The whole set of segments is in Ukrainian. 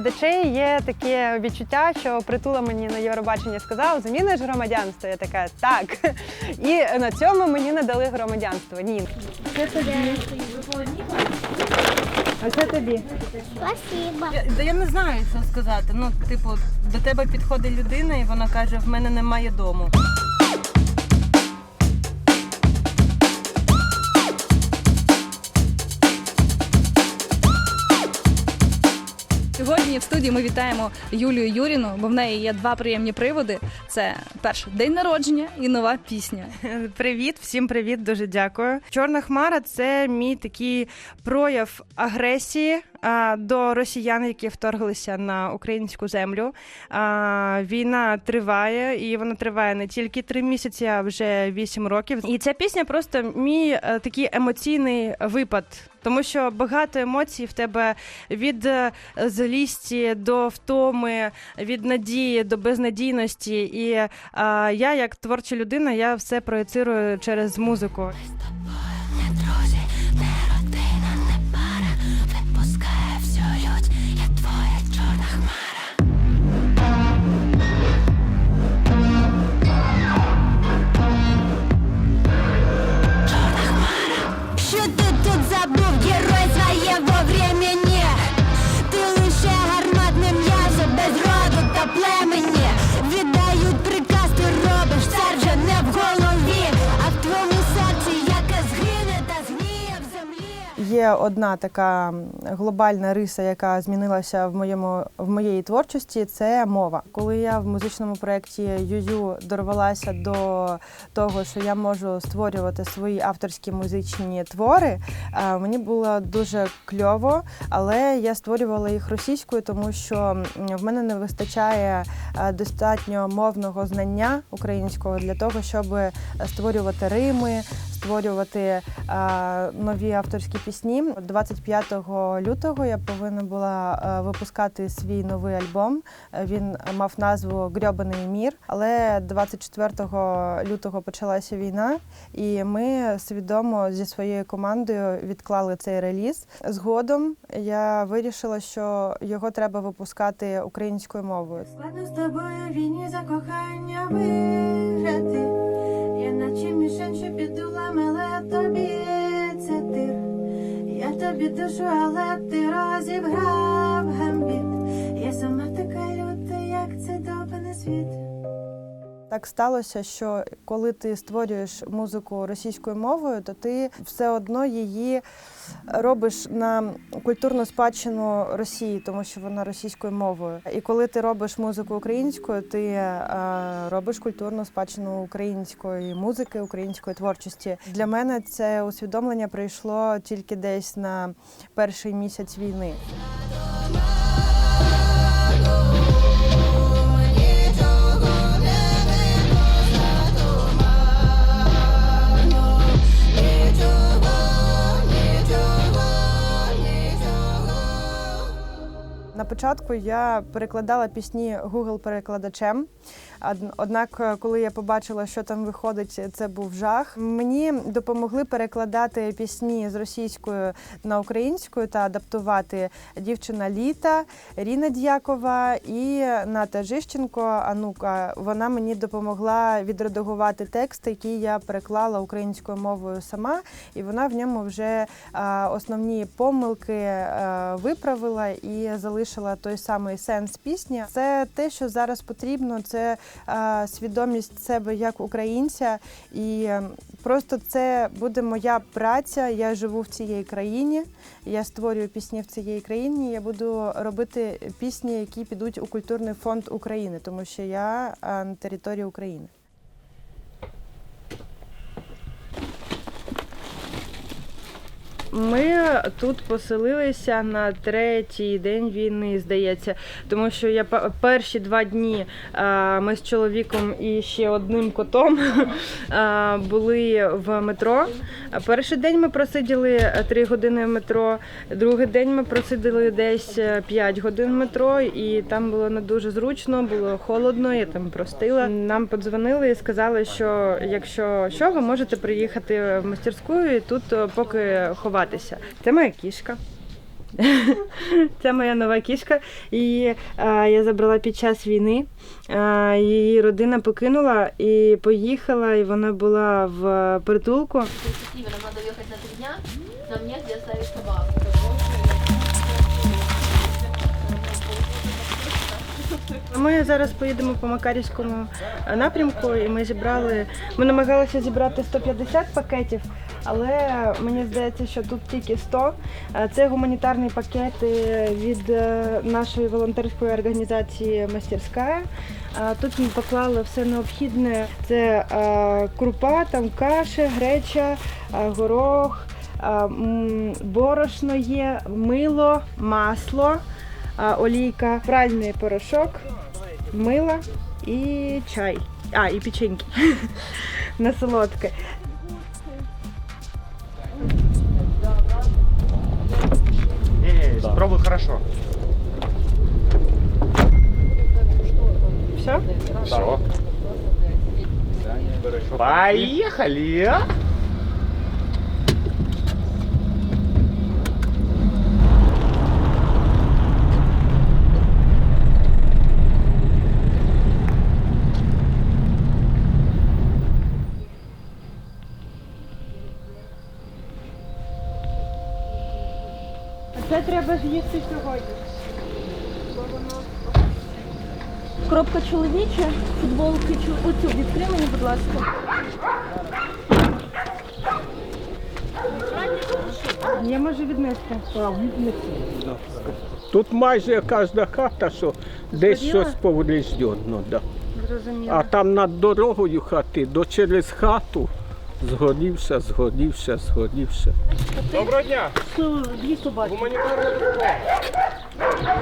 глядачей є таке відчуття, що притула мені на Євробаченні сказав, заміниш громадянство. Я така так. І на цьому мені не дали громадянство. Ні. Це тобі. А це тобі. Спасибо. Я, я не знаю, що сказати. Ну, типу, до тебе підходить людина і вона каже: в мене немає дому. Сьогодні в студії ми вітаємо Юлію Юріну, бо в неї є два приємні приводи: це перше день народження і нова пісня. Привіт, всім привіт, дуже дякую. Чорна хмара це мій такий прояв агресії до росіян, які вторглися на українську землю. А, війна триває, і вона триває не тільки три місяці, а вже вісім років. І ця пісня просто мій е, такий емоційний випад. Тому що багато емоцій в тебе від е, злісті до втоми, від надії до безнадійності. І е, я, як творча людина, я все проєцирую через музику. Що одна така глобальна риса, яка змінилася в моєму в моєї творчості. Це мова. Коли я в музичному проєкті Юю дорвалася до того, що я можу створювати свої авторські музичні твори, е, мені було дуже кльово, але я створювала їх російською, тому що в мене не вистачає е, достатньо мовного знання українського для того, щоб створювати рими, створювати е, нові авторські пісні. 25 лютого я повинна була е, випускати свій новий альбом. Він мав назву Грьобаний мір. Але 24 лютого почалася війна, і ми свідомо зі своєю командою відклали цей реліз. Згодом я вирішила, що його треба випускати українською мовою. Складно з тобою війні за кохання виграти. Наче мішень, що під але тобі це тир. Я тобі душу, але ти розібрав гамбіт. Я сама така люта, як це довбаний світ. Так сталося, що коли ти створюєш музику російською мовою, то ти все одно її робиш на культурну спадщину Росії, тому що вона російською мовою. І коли ти робиш музику українською, ти е, робиш культурну спадщину української музики, української творчості. Для мене це усвідомлення прийшло тільки десь на перший місяць війни. Початку я перекладала пісні Google перекладачем. Од- Однак, е, коли я побачила, що там виходить, це був жах. Мені допомогли перекладати пісні з російською на українською та адаптувати дівчина Літа, Ріна Дякова і Ната Жищенко. Анука. Вона мені допомогла відредагувати текст, який я переклала українською мовою сама, і вона в ньому вже основні помилки виправила і залишила той самий сенс пісні. Це те, що зараз потрібно. Це свідомість себе як українця, і е, просто це буде моя праця. Я живу в цій країні. Я створюю пісні в цій країні. Я буду робити пісні, які підуть у культурний фонд України, тому що я на території України. Ми тут поселилися на третій день війни, здається, тому що я пе- перші два дні ми з чоловіком і ще одним котом були в метро. Перший день ми просиділи три години в метро, другий день ми просиділи десь 5 годин в метро, і там було не дуже зручно, було холодно, я там простила. Нам подзвонили і сказали, що якщо що, ви можете приїхати в мастерську і тут е, поки ховатися. Це моя кішка. Це моя нова кішка. Її е, я забрала під час війни. Е, її родина покинула і поїхала, і вона була в притулку. Перспективе нам надо ехать на три дня, нам негде оставить собаку. Ми зараз поїдемо по Макарівському е, напрямку, і ми зібрали. Ми намагалися зібрати 150 пакетів, але мені здається, що тут тільки 100. Е, Це гуманітарні пакети від е, нашої волонтерської організації Мастерська. Е, Тут ми поклали все необхідне. Це е, крупа, там каша, греча, е, горох, е, борошно є, мило, масло олійка, пральний порошок, мила і чай. А, і печеньки на солодке. Не, хорошо. Все? Все. Поехали! Це треба з'їсти сьогодні. Кропка чоловіча, футболки оцю відкрий мені, будь ласка. Я можу віднести. Тут майже кожна хата, що десь Згоріла? щось повреждено. Да. Зрозуміло. А там над дорогою хати, до через хату згорівся, згорівся, згорівся. Доброго дня! Дві собаки. Гуманітарна допомога.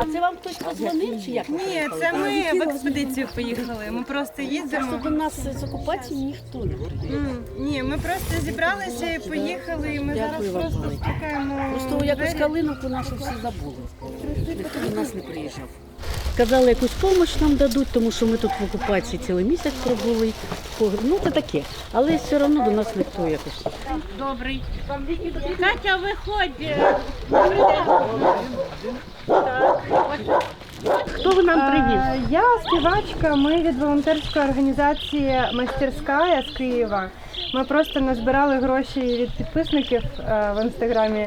А це вам хтось подзвонив чи як? Ні, це ми в експедицію поїхали. Ми просто їздимо. Просто до нас з окупації ніхто не приїхав. М, Ні, ми просто зібралися і поїхали, і ми зараз Дякую вам просто велике. стукаємо. Просто в якось двері. калиновку нашу всі забули. Ніхто до нас не приїжджав. Казали, якусь допомогу нам дадуть, тому що ми тут в окупації цілий місяць пробули. Ну, це таке. Але все одно до нас ніхто якось. Катя, виходь. Хто ви нам приніс? Е, Я співачка. Ми від волонтерської організації Мастерська з Києва. Ми просто назбирали гроші від підписників е, в інстаграмі.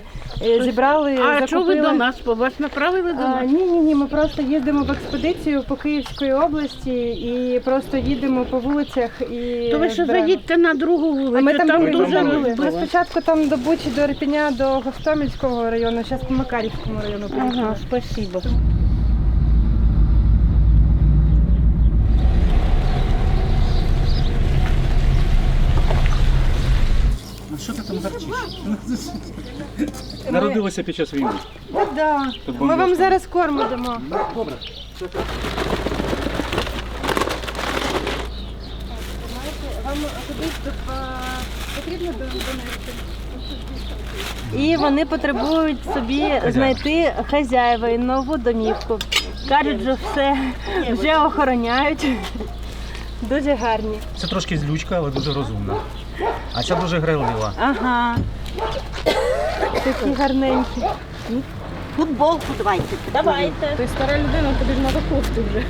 Зібрали, А чого ви до нас? По вас направили до нас? Ні, ні, ні. Ми просто їздимо в експедицію по Київської області і просто їдемо по вулицях і То ви ще збираємо. заїдьте на другу вулицю, А ми там, там були. дуже Ми спочатку там до Бучі, до Ірпеня, до Гостомельського району, зараз по Макарівському району. Ага, спасибо. Що ти там гарчиш? Народилася під час війни. Да. Ми вам зараз корм дамо. Добре. Вам кудись потрібно донести? І вони потребують собі знайти хазяєва і нову домівку. Кажуть, що все вже охороняють. Дуже гарні. Це трошки злючка, але дуже розумна. А ця дуже грайлива. Ага. Такі гарненькі. Футболку давайте. Давайте. Ти стара людина, тобі ж треба кофту вже.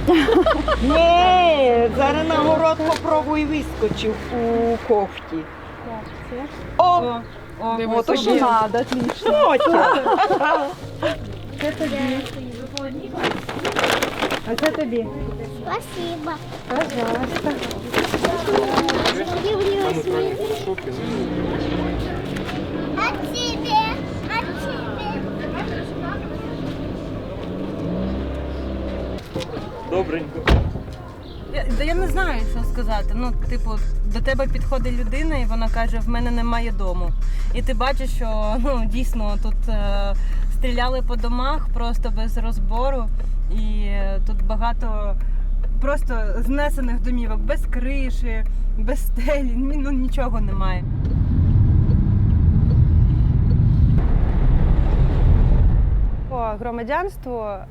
Ні, зараз на город попробуй вискочив у кофті. О, О, о, то що надо, отлично. Це тобі. А це тобі. Спасибо. Пожалуйста. А тебе? А тебе? Добренько. Я, да я не знаю, що сказати. Ну, типу, до тебе підходить людина, і вона каже: в мене немає дому. І ти бачиш, що ну дійсно тут е, стріляли по домах просто без розбору, і е, тут багато просто знесених домівок, без криші, без стелі, ну нічого немає. Громадянству е,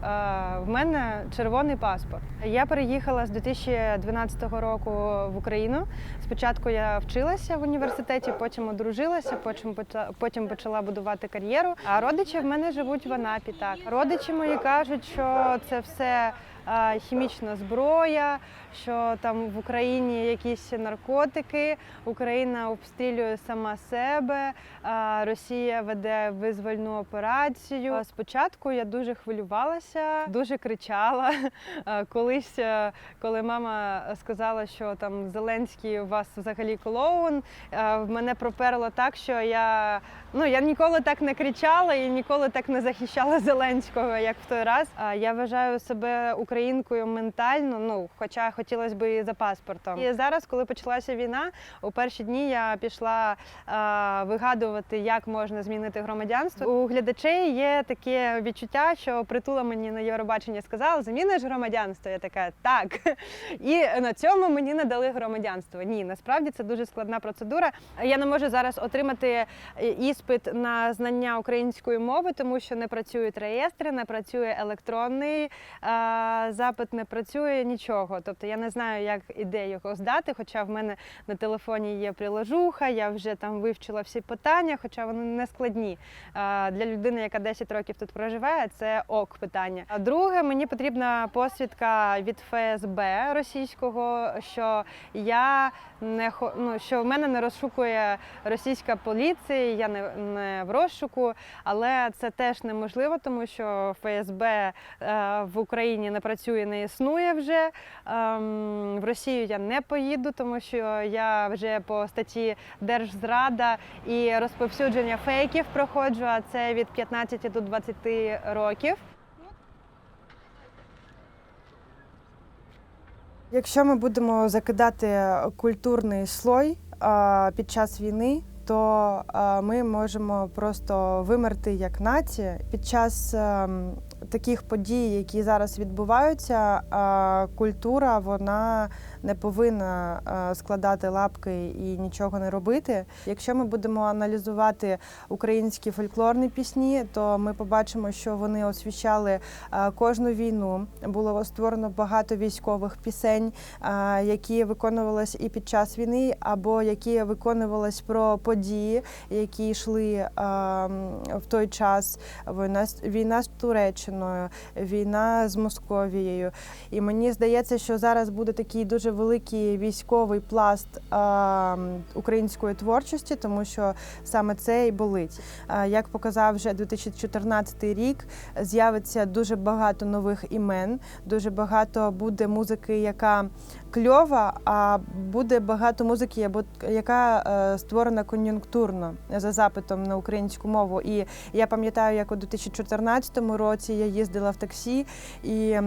в мене червоний паспорт. Я переїхала з 2012 року в Україну. Спочатку я вчилася в університеті, потім одружилася, потім потім почала будувати кар'єру. А родичі в мене живуть в Анапі. Так родичі мої кажуть, що це все. е, Хімічна зброя, що там в Україні якісь наркотики, Україна обстрілює сама себе, Росія веде визвольну операцію. Спочатку я дуже хвилювалася, дуже кричала. Колись, е, коли мама сказала, що там Зеленський у вас взагалі клоун, е, мене проперло так, що я ну я ніколи так не кричала і ніколи так не захищала Зеленського, як в той раз. Я вважаю себе українкою ментально, ну хоча хотілося б і за паспортом. І зараз, коли почалася війна, у перші дні я пішла а, вигадувати, як можна змінити громадянство. У глядачей є таке відчуття, що притула мені на Євробаченні сказала, заміниш громадянство. Я така так. І на цьому мені надали громадянство. Ні, насправді це дуже складна процедура. Я не можу зараз отримати е, іспит на знання української мови, тому що не працюють реєстри, не працює електронний е, запит, не працює нічого. Тобто я не знаю, як іде його здати. Хоча в мене на телефоні є приложуха, я вже там вивчила всі питання, хоча вони не складні. Для людини, яка 10 років тут проживає, це ок питання. А друге, мені потрібна посвідка від ФСБ російського, що я не ну, що в мене не розшукує російська поліція, я не, не в розшуку, але це теж неможливо, тому що ФСБ е, в Україні не працює, не існує вже. В Росію я не поїду, тому що я вже по статті Держзрада і розповсюдження фейків проходжу, а це від 15 до 20 років. Якщо ми будемо закидати культурний слой під час війни, то ми можемо просто вимерти як нація. Під час ем, таких подій, які зараз відбуваються, культура вона не повинна складати лапки і нічого не робити. Якщо ми будемо аналізувати українські фольклорні пісні, то ми побачимо, що вони освіщали кожну війну. Було створено багато військових пісень, які виконувалися і під час війни, або які виконувалися про події, які йшли в той час. Війна, війна з Туреччиною, війна з Московією. І мені здається, що зараз буде такий дуже великий військовий пласт а, української творчості, тому що саме це і болить. А, Як показав вже 2014 рік, з'явиться дуже багато нових імен, дуже багато буде музики, яка кльова, а буде багато музики, або- яка е, створена кон'юнктурно за запитом на українську мову. І я пам'ятаю, як у 2014 році я їздила в таксі, і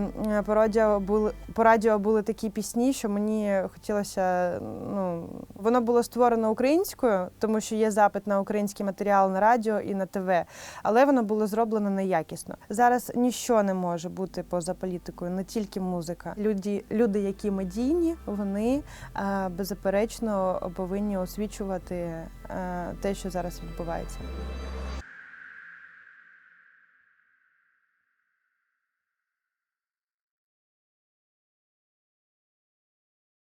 по радіо були по радіо були такі пісні, що мені хотілося. Ну воно було створено українською, тому що є запит на український матеріал на радіо і на ТВ, але воно було зроблено неякісно. Зараз ніщо не може бути поза політикою, не тільки музика. Люди, люди, які медійні, вони е, беззаперечно повинні освічувати е, те, що зараз відбувається.